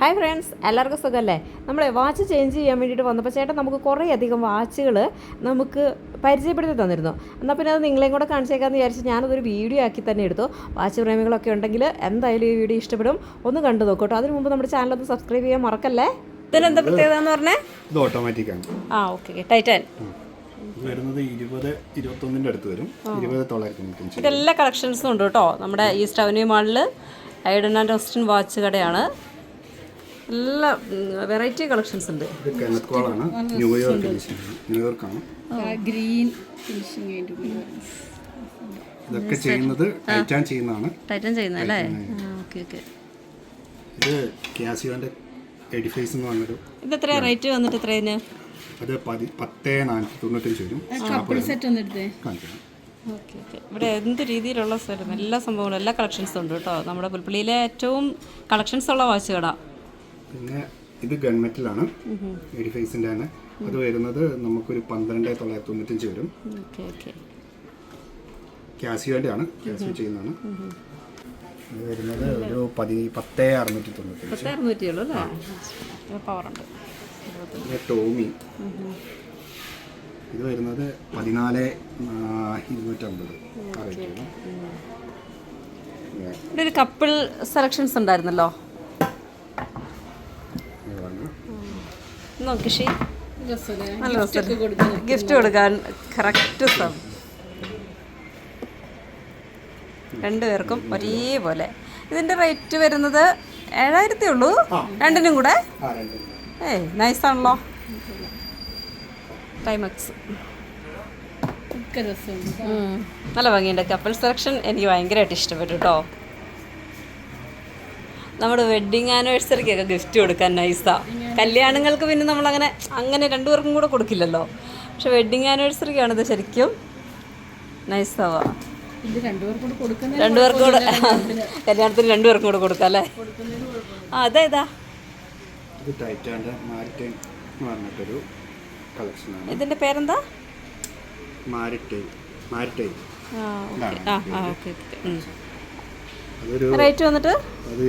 Hi friends എല്ലാവർക്കും സുഖമല്ലേ നമ്മൾ വാച്ച് ചേഞ്ച് ചെയ്യാൻ വേണ്ടിയിട്ട് വന്നപ്പോൾ ചേട്ടൻ നമുക്ക് കുറേ അധികം വാച്ചുകൾ നമുക്ക് പരിചയപ്പെടുത്തി തന്നിരുന്നു. എന്നാൽ പിന്നെ അത് നിങ്ങളെയും കൂടെ കാണിച്ചേക്കാമെന്ന് വിചാരിച്ച് ഞാനതൊരു വീഡിയോ ആക്കി തന്നെ എടുത്തു. വാച്ച് പ്രേമികളൊക്കെ ഉണ്ടെങ്കിൽ എന്തായാലും ഈ വീഡിയോ ഇഷ്ടപ്പെടും. ഒന്ന് കണ്ടു നോക്കട്ടോ അതിന് മുമ്പ് നമ്മുടെ ചാനൽ ഒന്ന് സബ്സ്ക്രൈബ് ചെയ്യാൻ മറക്കല്ലേ? ഇതിനെന്താ പ്രത്യേകത എന്ന് പറഞ്ഞേ? ഇത് ഓട്ടോമാറ്റിക് ആണ്. ആ ഓക്കെ ടൈറ്റൻ വരുന്നത് ഇരുപത് ഇരുപത്തൊന്നിന്റെ അടുത്ത് വരും. ഇരുപത് തൊള്ളായിരത്തി ഇതെല്ലാ കളക്ഷൻസും ഉണ്ട് കേട്ടോ. നമ്മുടെ ഈസ്റ്റ് അവന്യൂ മാളിൽ ഐഡൻ ആൻഡ് ഓസ്റ്റിൻ വാച്ച് കടയാണ്. എല്ലാ വെറൈറ്റി കളക്ഷൻസ് ഉണ്ട്. ന്യൂയോർക്ക് ന്യൂയോർക്കാണ് ഗ്രീൻ ഫിനിഷിംഗ് ഇതൊക്കെ ചെയ്യുന്നത് ടൈറ്റാൻ ചെയ്യുന്നതാണ്. ടൈറ്റൻ ചെയ്യുന്ന അല്ലേ? ഓക്കെ ഓക്കെ ഇത് കാസിയോന്റെ എഡിഫൈസ് എന്ന് പറഞ്ഞൊരു ഇത് എത്ര റേറ്റ് വന്നിട്ട് എത്രയാണ് അത് പതി പത്ത് നാനൂറ്റി തൊണ്ണൂറ്റഞ്ച് വരും. കപ്പിൾ സെറ്റ് ഒന്ന് എടുത്തേ. കാണിക്കണം ഓക്കെ ഓക്കെ ഇവിടെ എന്ത് രീതിയിലുള്ള സ്ഥലം എല്ലാ സംഭവങ്ങളും എല്ലാ കളക്ഷൻസും ഉണ്ട് കേട്ടോ. നമ്മുടെ പുൽപ്പള്ളിയിലെ ഏറ്റവും കളക്ഷൻസ് ഉള്ള വാച്ച് കട പിന്നെ ഇത് ഗൺമെറ്റിലാണ്. എഡിഫൈസിന്റെ തന്നെ അത് വരുന്നത് നമുക്കൊരു പന്ത്രണ്ട് തൊള്ളായിരത്തി തൊണ്ണൂറ്റഞ്ച് വരും കാസിയോന്റെ ആണ് കാസിയോ ചെയ്യുന്നതാണ്. ഇത് വരുന്നത് ഒരു പതി പത്ത് അറുന്നൂറ്റി തൊണ്ണൂറ്റഞ്ച് ടോമി. ഇത് വരുന്നത് പതിനാല് ഇരുന്നൂറ്റമ്പത്. ഒരു കപ്പിൾ സെലക്ഷൻസ് ഉണ്ടായിരുന്നല്ലോ? നോക്കി ഷീ. നല്ല രസം ഗിഫ്റ്റ് കൊടുക്കാൻ കറക്റ്റ് സം രണ്ടുപേർക്കും ഒരേപോലെ. ഇതിന്റെ റേറ്റ് വരുന്നത് ഏഴായിരത്തി ഉള്ളൂ. രണ്ടിനും കൂടെ. ഏയ് നൈസാണല്ലോ ടൈമക്സ് നല്ല ഭംഗിയുണ്ട്. കപ്പിൾ സെലക്ഷൻ എനിക്ക് ഭയങ്കരമായിട്ട് ഇഷ്ടപ്പെട്ടു കേട്ടോ നമ്മുടെ വെഡ്ഡിങ് ആനിവേഴ്സറിക്കൊക്കെ ഗിഫ്റ്റ് കൊടുക്കാൻ നൈസാ കല്യാണങ്ങൾക്ക് പിന്നെ നമ്മളങ്ങനെ അങ്ങനെ രണ്ടുപേർക്കും കൂടെ കൊടുക്കില്ലല്ലോ. പക്ഷെ വെഡ്ഡിങ് ആനിവേഴ്സറിക്കാണ് ഇത് ശരിക്കും നൈസാവാ ഇത് രണ്ടുപേർക്കും കൂടെ കൊടുക്കുന്ന രണ്ടുപേർക്കും കൂടെ കല്യാണത്തിന് രണ്ടുപേർക്കും കൂടെ കൊടുക്കാം അല്ലേ? ആ അതേതാ ഇത്. ടൈറ്റാന്റെ മാരിറ്റൈൻ എന്ന് പറഞ്ഞിട്ടൊരു കളക്ഷനാണ് ഇതിന്റെ പേരെന്താ? മാരിറ്റൈൻ മാരിറ്റൈൻ ആ ഓക്കെ. ആ ആ ഓക്കെ ഓക്കെ അതൊരു റേറ്റ് വന്നിട്ട്? അത്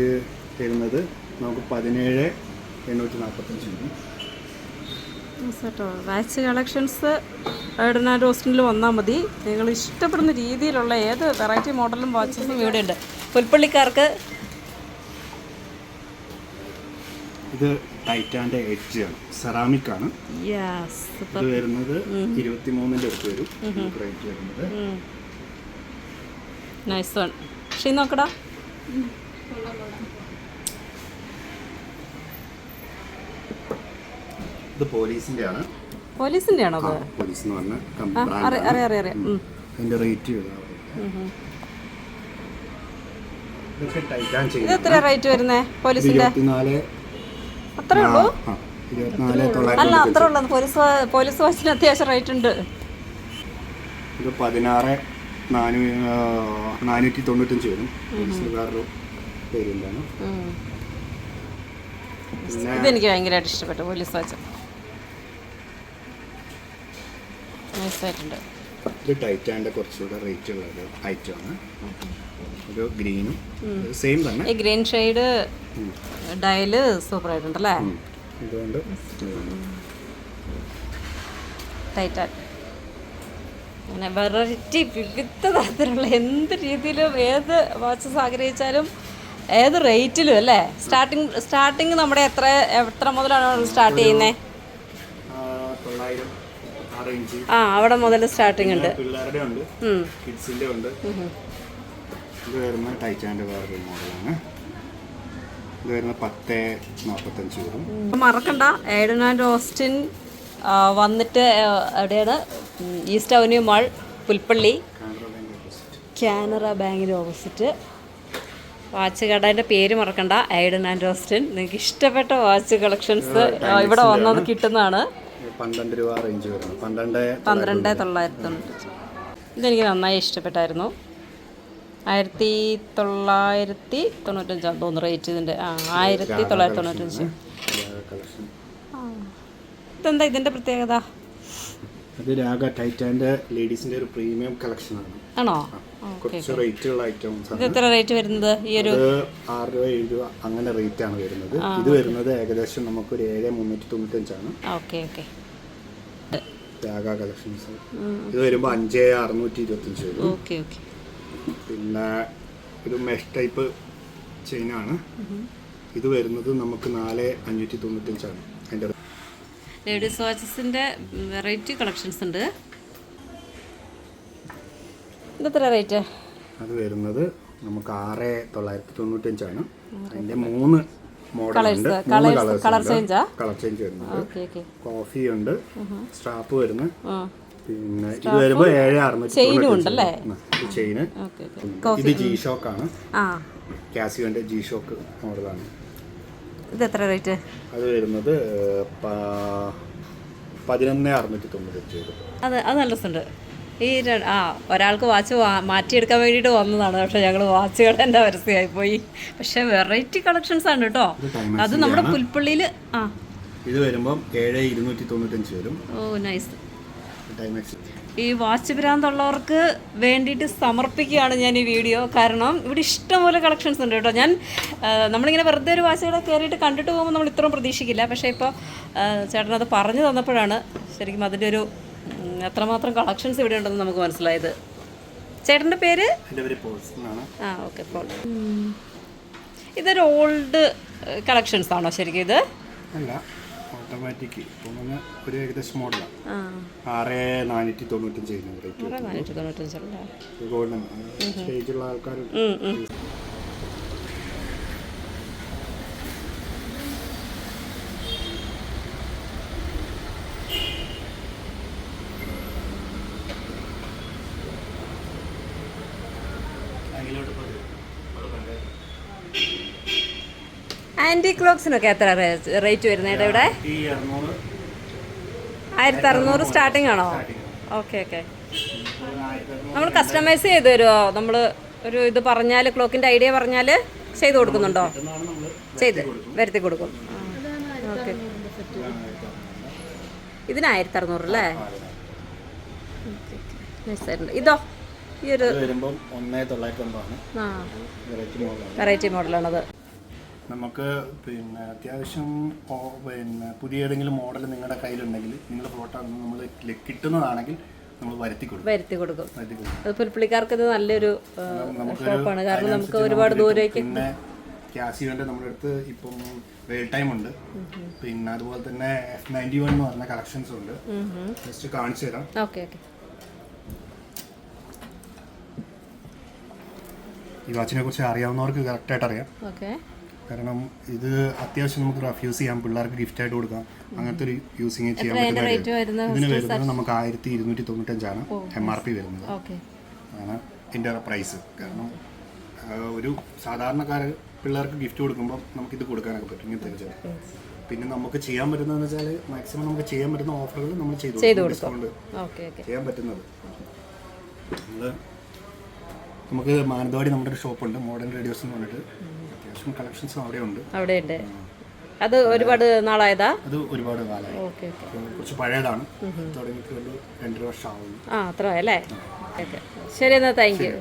വരുന്നത് നമുക്ക് പതിനേഴ് എണ്ണൂറ്റി നാൽപ്പത്തഞ്ച് കേട്ടോ വാച്ച് കളക്ഷൻസ് ഐഡന ഹോസ്റ്റലിൽ വന്നാൽ മതി. നിങ്ങൾ ഇഷ്ടപ്പെടുന്ന രീതിയിലുള്ള ഏത് വെറൈറ്റി മോഡലും വാച്ചസും ഇവിടെ ഉണ്ട് പുൽപ്പള്ളിക്കാർക്ക് ഇത് ടൈറ്റാന്റെ എഡ്ജ് ആണ്. സെറാമിക് ആണ്. യെസ് ഇത് വരുന്നത് ഇരുപത്തി മൂന്നിന്റെ അടുത്ത് വരും. നമുക്ക് റേറ്റ് വരുന്നത്. നൈസ് വൺ ഷീ നോക്കടാ. ഇത് ആണ് ആണോ അത്? പോലീസ് എന്ന് പറഞ്ഞ അറിയാം അറിയാം അറിയാം റേറ്റ് ഇത്. എത്ര റേറ്റ് വരുന്നേ അത്രേ ഉള്ളൂ? അല്ല അത്ര ഉള്ളത് പോലീസ് പോലീസ് വാച്ചിന് അത്യാവശ്യം റേറ്റ് ഉണ്ട്. ഇത് പതിനാറ് നാനൂറ്റി തൊണ്ണൂറ്റഞ്ച് വരും. ഇതെനിക്ക് ഭയങ്കരമായിട്ട് ഇഷ്ടപ്പെട്ടു പോലീസ് വാച്ച്. നൈസായിട്ടുണ്ട്. ഇത് ടൈറ്റാന്റെ കുറച്ചുകൂടെ റേറ്റ് ഉള്ള ഒരു ഐറ്റമാണ് ഒരു ഗ്രീനും. സെയിം തന്നെ. ഈ ഗ്രീൻ ഷെയ്ഡ് ഡയൽ സൂപ്പർ ആയിട്ടുണ്ട് അല്ലേ ഇതുകൊണ്ട് ടൈറ്റാൻ. അങ്ങനെ വെറൈറ്റി വിവിധ തരത്തിലുള്ള എന്ത് രീതിയിലും ഏത് വാച്ചസ് ആഗ്രഹിച്ചാലും ഏത് റേറ്റിലും അല്ലേ? സ്റ്റാർട്ടിങ് സ്റ്റാർട്ടിങ് നമ്മുടെ എത്ര എത്ര മുതലാണ് സ്റ്റാർട്ട് ചെയ്യുന്നത് തൊള്ളായിരം ആ അവിടെ മുതൽ സ്റ്റാർട്ടിംഗ് ഉണ്ട്. പിള്ളേരുടെ ഉണ്ട് ഉണ്ട്. ഇത് വരുന്ന ടൈറ്റാന്റെ വേറൊരു മോഡലാണ്. ഇത് വരുന്ന പത്ത് നാൽപ്പത്തഞ്ച് വരും. മറക്കണ്ട. ഏഡൻ ആൻഡ് ഓസ്റ്റിൻ വന്നിട്ട് എവിടെയാണ്? East Avenue Mall Pulpally. Canara bank opposite Canara ബാങ്കിന് ഓപ്പോസിറ്റ് വാച്ച് കടേന്റെ പേര് മറക്കണ്ട. ഐഡൻ ആൻഡ് ഓസ്റ്റിൻ നിങ്ങൾക്ക് ഇഷ്ടപ്പെട്ട വാച്ച് കളക്ഷൻസ് ഇവിടെ വന്നത് കിട്ടുന്നതാണ്. പന്ത്രണ്ട് രൂപ റേഞ്ച് വരുന്നത് പന്ത്രണ്ട് പന്ത്രണ്ട് തൊള്ളായിരത്തി തൊണ്ണൂറ്റി ഇതെനിക്ക് നന്നായി ഇഷ്ടപ്പെട്ടായിരുന്നു. ആയിരത്തി തൊള്ളായിരത്തി തൊണ്ണൂറ്റഞ്ചാണ് തോന്നുന്നു റേറ്റ് ഇതിന്റെ. ആ ആയിരത്തി തൊള്ളായിരത്തി തൊണ്ണൂറ്റഞ്ച്. ഇതെന്താ ഇതിന്റെ പ്രത്യേകത? അത് രാഗ ടൈറ്റാന്റെ ലേഡീസിന്റെ ഒരു പ്രീമിയം കളക്ഷനാണ്. ആണോ? കുറച്ച് റേറ്റ് ഉള്ള ഐറ്റംസ് ഇത് ആണ്. എത്ര റേറ്റ് വരുന്നത് ഈ ഒരു ആറ് രൂപ ഏഴ് രൂപ അങ്ങനെ റേറ്റ് ആണ് വരുന്നത്. ഇത് വരുന്നത് ഏകദേശം നമുക്ക് ഒരു ഏഴ് മുന്നൂറ്റി തൊണ്ണൂറ്റഞ്ചാണ് ഓക്കെ ഓക്കെ. രാഗ കളക്ഷൻസ്. ഇത് വരുമ്പോൾ അഞ്ച് അറുന്നൂറ്റി ഇരുപത്തഞ്ച് വരും. Okay okay. പിന്നെ ഒരു മെഷ് ടൈപ്പ് ചെയിനാണ് ഇത് വരുന്നത് നമുക്ക് നാല് അഞ്ഞൂറ്റി തൊണ്ണൂറ്റഞ്ചാണ് അതിന്റെ ലേഡീസ് വാച്ചസിന്റെ വെറൈറ്റി കളക്ഷൻസ് ഉണ്ട്. ഇതെത്ര റേറ്റ്? അത് വരുന്നത് നമുക്ക് ആറ് തൊള്ളായിരത്തി തൊണ്ണൂറ്റഞ്ചാണ് അതിന്റെ മൂന്ന് മോഡലുണ്ട് colour colour colour change okay coffee ഉണ്ട്. സ്ട്രാപ്പ് വരുന്നു. പിന്നെ ഇത് വരുമ്പോ ഏഴ് അറുന്നൂറ്റി ചെയിനും ഇത് ജി ഷോക്കാണ് ആ. കാസിയോന്റെ ജി ഷോക്ക് മോഡലാണ് ഇത് എത്ര റേറ്റ് അത് വരുന്നത് പതിനൊന്ന് അറുന്നൂറ്റി തൊണ്ണൂറ്റഞ്ച് വരും അത് അത് നല്ല രസമുണ്ട്. ഈ ആ ഒരാൾക്ക് വാച്ച് മാറ്റിയെടുക്കാൻ വേണ്ടിയിട്ട് വന്നതാണ്. പക്ഷേ ഞങ്ങൾ വാച്ചുകൾ എന്റെ പരസ്യമായി പോയി പക്ഷെ വെറൈറ്റി കളക്ഷൻസ് ആണ് കേട്ടോ. അത് നമ്മുടെ പുൽപ്പള്ളിയിൽ ആ. ഇത് വരുമ്പം ഏഴ് ഇരുന്നൂറ്റി തൊണ്ണൂറ്റഞ്ച് വരും. ഓ നൈസ് ഈ വാച്ച് ഭ്രാന്തുള്ളവർക്ക് വേണ്ടിയിട്ട് സമർപ്പിക്കുകയാണ് ഞാൻ ഈ വീഡിയോ. കാരണം ഇവിടെ ഇഷ്ടംപോലെ കളക്ഷൻസ് ഉണ്ട് കേട്ടോ. ഞാൻ നമ്മളിങ്ങനെ വെറുതെ ഒരു വാച്ചുകളെ കയറിയിട്ട് കണ്ടിട്ട് പോകുമ്പോൾ നമ്മൾ ഇത്രയും പ്രതീക്ഷിക്കില്ല. പക്ഷേ ഇപ്പോൾ ചേട്ടനത് പറഞ്ഞു തന്നപ്പോഴാണ് ശരിക്കും അതിന്റെ ഒരു എത്രമാത്രം കളക്ഷൻസ് ഇവിടെ ഉണ്ടെന്ന് നമുക്ക് മനസ്സിലായത്. ചേട്ടന്റെ പേര്? ആ ഓക്കെ പോൾ ഇതൊരു ഓൾഡ് കളക്ഷൻസ് ആണോ ശരിക്കും ഇത്? അല്ല. ഓട്ടോമാറ്റിക് ഒരു ഏകദേശം മോഡലാണ് ആറ് നാനൂറ്റി തൊണ്ണൂറ്റഞ്ച് ഗോൾഡൻ സ്റ്റേജുള്ള ആൾക്കാർ ആന്റി ക്ലോക്സിനൊക്കെ എത്ര റേറ്റ് വരുന്നത് ഇവിടെ? ആയിരത്തി അറുന്നൂറ്. സ്റ്റാർട്ടിംഗ് ആണോ? ഓക്കെ ഓക്കെ നമ്മൾ കസ്റ്റമൈസ് ചെയ്ത് തരുമോ നമ്മൾ ഒരു ഇത് പറഞ്ഞാൽ ക്ലോക്കിന്റെ ഐഡിയ പറഞ്ഞാൽ ചെയ്ത് കൊടുക്കുന്നുണ്ടോ? ചെയ്ത് വരുത്തി കൊടുക്കും. ഓക്കെ ഇതിന് ആയിരത്തി അറുന്നൂറ് അല്ലേ ഇതോ? ഈ ഒരു വെറൈറ്റി മോഡലാണത് നമുക്ക് പിന്നെ അത്യാവശ്യം പിന്നെ പുതിയ ഏതെങ്കിലും മോഡൽ നിങ്ങളുടെ കയ്യിലുണ്ടെങ്കിൽ നിങ്ങളുടെ ഫോട്ടോ നമ്മൾ കിട്ടുന്നതാണെങ്കിൽ നമ്മൾ വരുത്തി കൊടുക്കും. വരുത്തി കൊടുക്കും. അത് പുൽപ്പള്ളിക്കാർക്ക് ഇത് നല്ലൊരു ഷോപ്പാണ് കാരണം നമുക്ക് ഒരുപാട് ദൂരേക്ക് പിന്നെ ക്യാസിയോന്റെ നമ്മുടെ അടുത്ത് ഇപ്പം വെയിൽ ടൈം ഉണ്ട്. പിന്നെ അതുപോലെ തന്നെ എഫ് നയന്റി വൺ എന്ന് പറഞ്ഞ കളക്ഷൻസ് ഉണ്ട്. ജസ്റ്റ് കാണിച്ചു തരാം. ഓക്കെ ഓക്കെ ഈ വാച്ചിനെ കുറിച്ച് അറിയാവുന്നവർക്ക് കറക്റ്റായിട്ട് അറിയാം. ഓക്കെ കാരണം ഇത് അത്യാവശ്യം നമുക്ക് റഫ് യൂസ് ചെയ്യാം. പിള്ളേർക്ക് ഗിഫ്റ്റ് ആയിട്ട് കൊടുക്കാം. അങ്ങനത്തെ ഒരു യൂസിങ് ചെയ്യാൻ പറ്റുന്ന ഇതിന് വരുന്നത് നമുക്ക് ആയിരത്തി ഇരുന്നൂറ്റി തൊണ്ണൂറ്റഞ്ചാണ് എം ആർ പി വരുന്നത്. ആണ് ഇതിന്റെ പ്രൈസ് കാരണം ഒരു സാധാരണക്കാർ പിള്ളേർക്ക് ഗിഫ്റ്റ് കൊടുക്കുമ്പോൾ നമുക്ക് ഇത് കൊടുക്കാനൊക്കെ പറ്റും. ഇങ്ങനത്തെ പിന്നെ നമുക്ക് ചെയ്യാൻ പറ്റുന്നതെന്ന് വെച്ചാൽ മാക്സിമം നമുക്ക് ചെയ്യാൻ പറ്റുന്ന ഓഫറുകൾ നമ്മൾ ചെയ്തു. ഡിസ്കൗണ്ട് ചെയ്യാൻ പറ്റുന്നത്. നമ്മൾ നമുക്ക് മാനന്തവാടി നമ്മുടെ ഒരു ഷോപ്പുണ്ട് മോഡേൺ റേഡിയോസ് എന്ന് പറഞ്ഞിട്ട്. അത്യാവശ്യം കളക്ഷൻസ് അവിടെ ഉണ്ട്. അവിടെ ഉണ്ട് അത് ഒരുപാട് നാളായതാ? അത് ഒരുപാട് കാലമായി ഓക്കെ ഓക്കെ. കുറച്ച് പഴയതാണ്. തുടങ്ങിയിട്ട് രണ്ടര വർഷം ആവുന്നു ആ അത്ര അല്ലേ? ഓക്കെ ശരി എന്നാൽ താങ്ക് യു